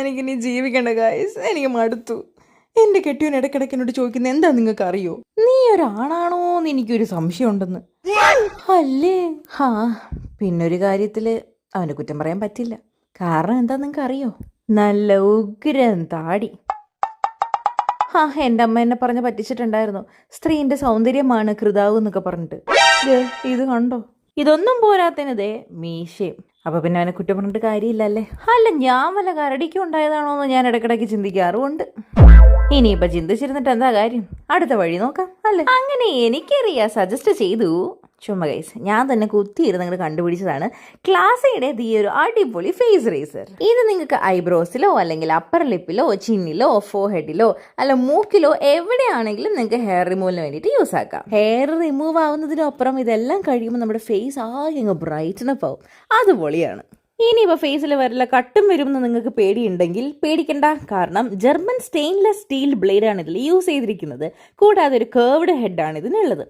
എനിക്കിനി ജീവിക്കണ്ട ഗായ്സ് എനിക്ക് മടുത്തു. എന്റെ കെട്ടിയോൻ ഇടയ്ക്കിടയ്ക്ക് എന്നോട് ചോദിക്കുന്നത് എന്താ നിങ്ങൾക്ക് അറിയോ നീ ഒരാണാണോ എന്ന് എനിക്കൊരു സംശയം ഉണ്ടെന്ന് അല്ലേ? ഹാ പിന്നൊരു കാര്യത്തിൽ അവനെ കുറ്റം പറയാൻ പറ്റില്ല. കാരണം എന്താ നിങ്ങൾക്ക് അറിയോ നല്ല ഉഗ്രൻ താടി. ആ എന്റെ അമ്മ എന്നെ പറഞ്ഞ് പറ്റിച്ചിട്ടുണ്ടായിരുന്നു. സ്ത്രീന്റെ സൗന്ദര്യമാണ് കൃതാവ് എന്നൊക്കെ പറഞ്ഞിട്ട്. ഇത് കണ്ടോ? ഇതൊന്നും പോരാത്തതിനതേ മീശയും. അപ്പൊ പിന്നെ അവനെ കുറ്റം പറഞ്ഞിട്ട് കാര്യമില്ല കാര്യമില്ലല്ലേ? അല്ല ഞാൻ വല്ല കരടിക്കും ഉണ്ടായതാണോ എന്ന് ഞാൻ ഇടയ്ക്കിടയ്ക്ക് ചിന്തിക്കാറുമുണ്ട്. ഇനിയിപ്പൊ ചിന്തിച്ചിരുന്നിട്ട് എന്താ കാര്യം? അടുത്ത വഴി നോക്കാം അല്ലേ? അങ്ങനെ എനിക്കറിയാ സജസ്റ്റ് ചെയ്തു. ചുമ്മാ ഗൈസ് ഞാൻ തന്നെ കുത്തിയിരുന്ന് അങ്ങോട്ട് കണ്ടുപിടിച്ചതാണ് ക്ലാസയുടെ ഈ ഒരു അടിപൊളി ഫേസ് റേസർ ഇത് നിങ്ങൾക്ക് ഐബ്രോസിലോ അല്ലെങ്കിൽ അപ്പർ ലിപ്പിലോ ചിന്നിലോ ഫോഹെഡിലോ അല്ല മൂക്കിലോ എവിടെയാണെങ്കിലും നിങ്ങൾക്ക് ഹെയർ റിമൂവിന് വേണ്ടിയിട്ട് യൂസ് ആക്കാം. ഹെയർ റിമൂവ് ആവുന്നതിനപ്പുറം ഇതെല്ലാം കഴിയുമ്പോൾ നമ്മുടെ ഫേസ് ആകെ അങ്ങ് ആവും. അത് പൊളിയാണ് ഇനിയിപ്പോൾ ഫേസിൽ വരില്ല കട്ടും വരുമെന്ന് നിങ്ങൾക്ക് പേടിയുണ്ടെങ്കിൽ പേടിക്കണ്ട. കാരണം ജർമ്മൻ സ്റ്റെയിൻലെസ് സ്റ്റീൽ ബ്ലേഡ് ആണ് ഇതിൽ യൂസ് ചെയ്തിരിക്കുന്നത്. കൂടാതെ ഒരു കേർവ്ഡ് ഹെഡാണ് ഇതിനുള്ളത്.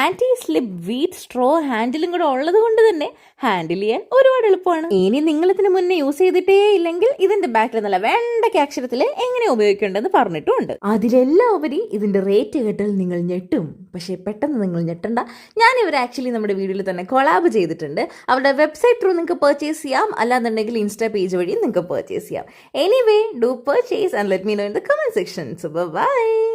ആന്റി സ്ലിപ്പ് വീറ്റ് സ്ട്രോ ഹാൻഡിലും കൂടെ ഉള്ളത് കൊണ്ട് തന്നെ ഹാൻഡിൽ ചെയ്യാൻ ഒരുപാട് എളുപ്പമാണ്. ഇനി നിങ്ങൾ ഇതിന് മുന്നേ യൂസ് ചെയ്തിട്ടേ ഇല്ലെങ്കിൽ ഇതിന്റെ ബാക്കിൽ നല്ല വെണ്ടയ്ക്ക് അക്ഷരത്തിൽ എങ്ങനെ ഉപയോഗിക്കേണ്ടതെന്ന് പറഞ്ഞിട്ടുണ്ട്. അതിലെല്ലാം ഉപരി ഇതിന്റെ റേറ്റ് കേട്ടാൽ നിങ്ങൾ ഞെട്ടും. പക്ഷേ പെട്ടെന്ന് നിങ്ങൾ ഞെട്ടണ്ട. ഞാൻ ഇവർ ആക്ച്വലി നമ്മുടെ വീഡിയോയിൽ തന്നെ കൊളാബ് ചെയ്തിട്ടുണ്ട്. അവരുടെ വെബ്സൈറ്റ് ത്രൂ നിങ്ങൾക്ക് പർച്ചേസ് ചെയ്യാം. അല്ലാന്നുണ്ടെങ്കിൽ ഇൻസ്റ്റാ പേജ് വഴി നിങ്ങൾക്ക് പർച്ചേസ് ചെയ്യാം. Anyway do purchase and let me know in the comment section so bye